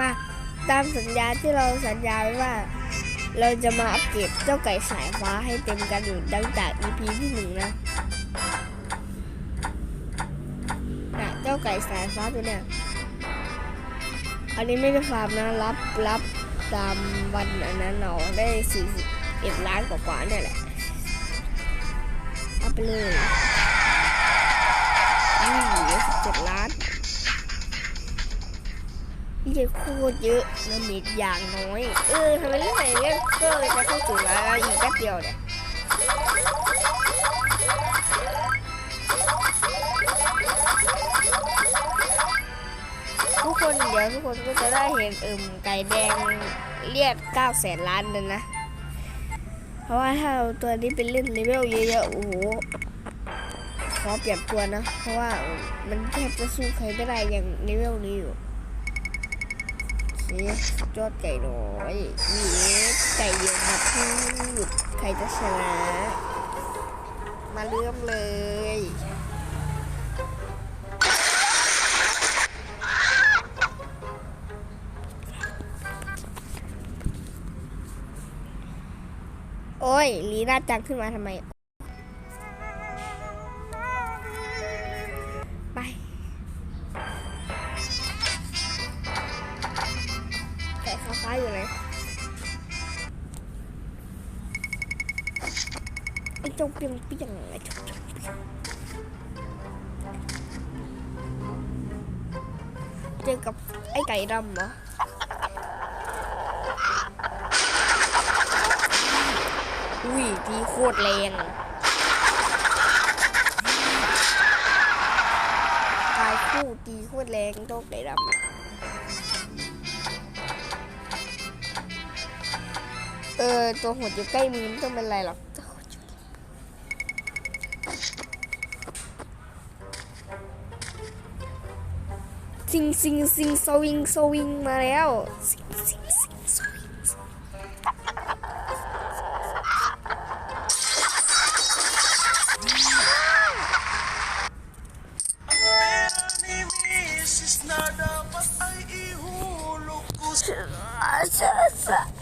มาตามสัญญาที่เราสัญญาไว้ว่า เราจะมาอัปเกรดเจ้าไก่สายฟ้าให้เต็มกันอยู่ดังจาก EP ที่หนึ่งนะนะเจ้าไก่สายฟ้าตัวเนี้ยอันนี้ไม่ได้ฟาร์มนะรับรับตามวันอันนั้นเราได้สี่สิบเอ็ดล้านกว่าๆเนี่ยแหละเอาไปเลยนี่สิบเจ็ดล้าน นี่จะโคตรเยอะนะมีอย่างน้อย เออทำไมเรื่องไหนเนี่ยก็เลยจะเข้าสู่ร้านอีกแป๊บเดียวเนี่ยทุกคนเดี๋ยวทุกคนก็จะได้เห็นเอิ่มไก่แดงเรียก9แสนล้านเลยนะ เพราะว่าถ้าเอาตัวนี้เป็นเล่นเลเวลเยอะๆ โอ้โหขอเปลี่ยนตัวนะ เพราะว่ามันแทบจะสู้ใครไม่ได้อย่างเลเวลนี้อยู่ นี่ยอดไก่น้อยนี่ไก่เย็นมาพูดใครจะชนะ มาเริ่มเลยโอ้ยลีน่าจังขึ้นมาทำไม ไก่ฟ้าๆอยู่ไหนไอ้เจงเปียงเปียงไอ้เจงเปียงเปียงเจอกับไอ้ไก่ดำเหรออุ้ยทีโคตรแรงตายคู่ตีโคตรแรงโตไก่ดำ อะเออ ตัวหัวอยู่ใกล้มือไม่ต้องเป็นไรหรอกซิงซิงซิงสวิงสวิงมาแล้วซิงซิงซิงสวิงเฮ้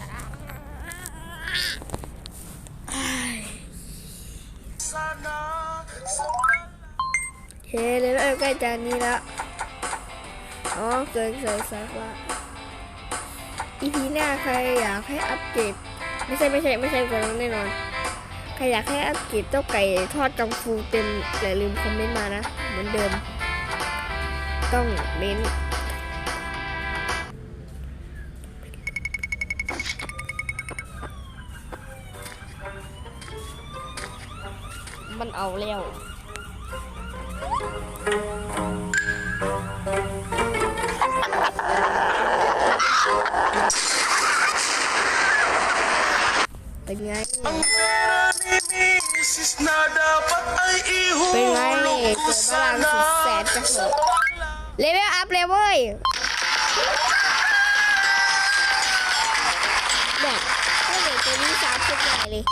เลยแล้วใกล้จานนี้ละอ๋อเกินใส่สายฟ้าอีพีหน้าใครอยากให้อัปเกรดไม่ใช่ไม่ใช่ไม่ใช่ตันั้นแน่นอนใครอยากให้อัปเกรดเจ้าไก่ทอดกังฟูเต็มอย่าลืมคอมเมนต์มานะ เหมือนเดิม ต้องเม้นมันเอาแล้ว ไง เป็นไง ihulog เกิ ko ดพลังสุดแสนจะโหดเลเวลอัพเลยเว้ยแบบถ้าเด็กตัวนี้สามสิบใหญ่เลย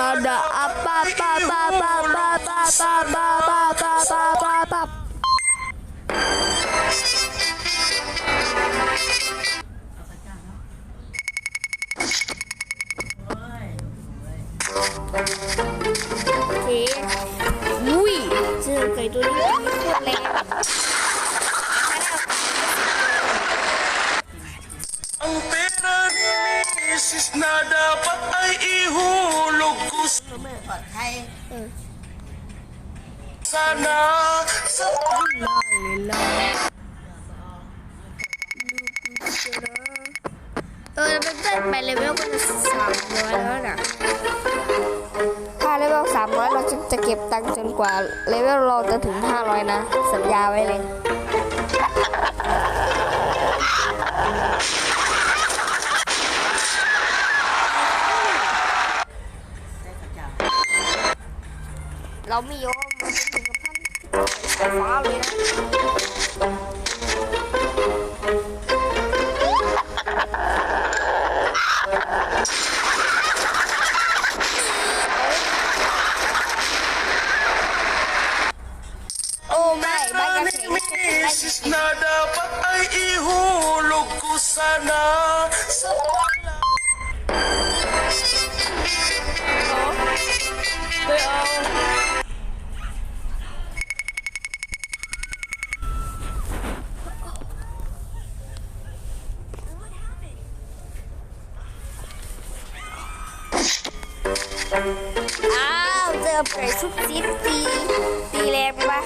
Mrs. na Sada apa pa pa pa pa pa pa pa pa pa pa pa paโอเคอุ้ยเจอไก่ตัวนี้โคตรแรง Ang pera ni Mrs. na dapat ay ihulog ko เออ sana sa ลยลอยเออเป็นเต้นไปเลเวลก็จะสามร้อยแล้วนะถ้าเลเวลสามร้อยเราจะจะเก็บตังค์จนกว่าเลเวลเราจะถึงห้าร้อยนะ สัญญาไว้เลย อไก่ซุปซีดตีตีแรงปะ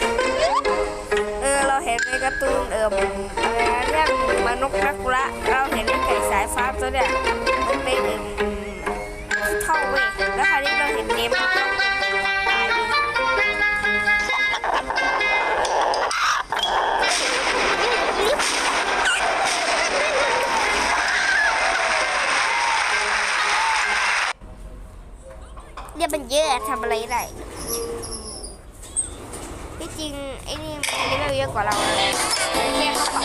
เออเราเห็นในการ์ตูนเอออเรื่องมนุษย์นักละเราเห็นไอ้ไก่สายฟ้าตัวเนี้ยมันเป็นเท่องเว้ยแล้วคราวนี้เราเห็นเกมก็ตายไปเนี่ยมันเยอะทำอะไรได้ที่จริงไอ้นี่มันเลเวลเย อะกว่าเราแค่เขาป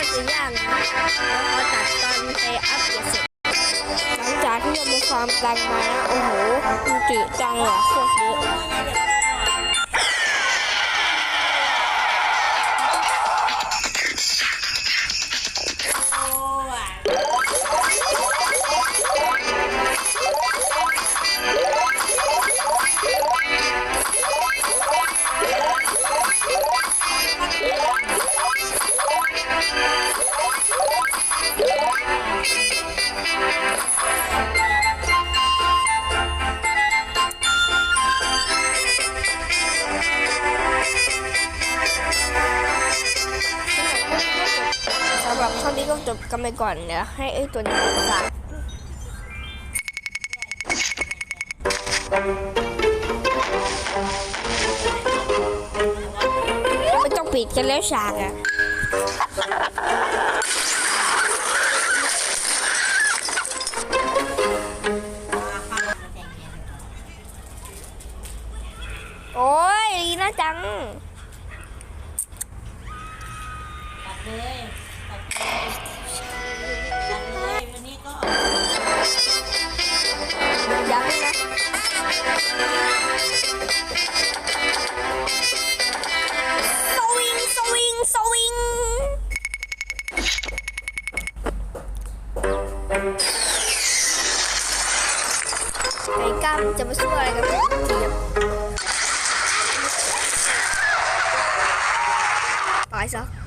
มันจะย่างนะแล้วพอตัดตอนไปอัพเสร็จหลังจากที่เรามีความดังมานะโอ้โหมันจืดจังอะโคตรเยอะ จบกันไปก่อนเดี๋ยวให้ไอ้ตัวนี้เป็นสารไม่ต้องปิดกันแล้วฉากอะโอ้ยน่าจัง ตัดเลย cam 잡을 수가 있는 거예요. 맛있어.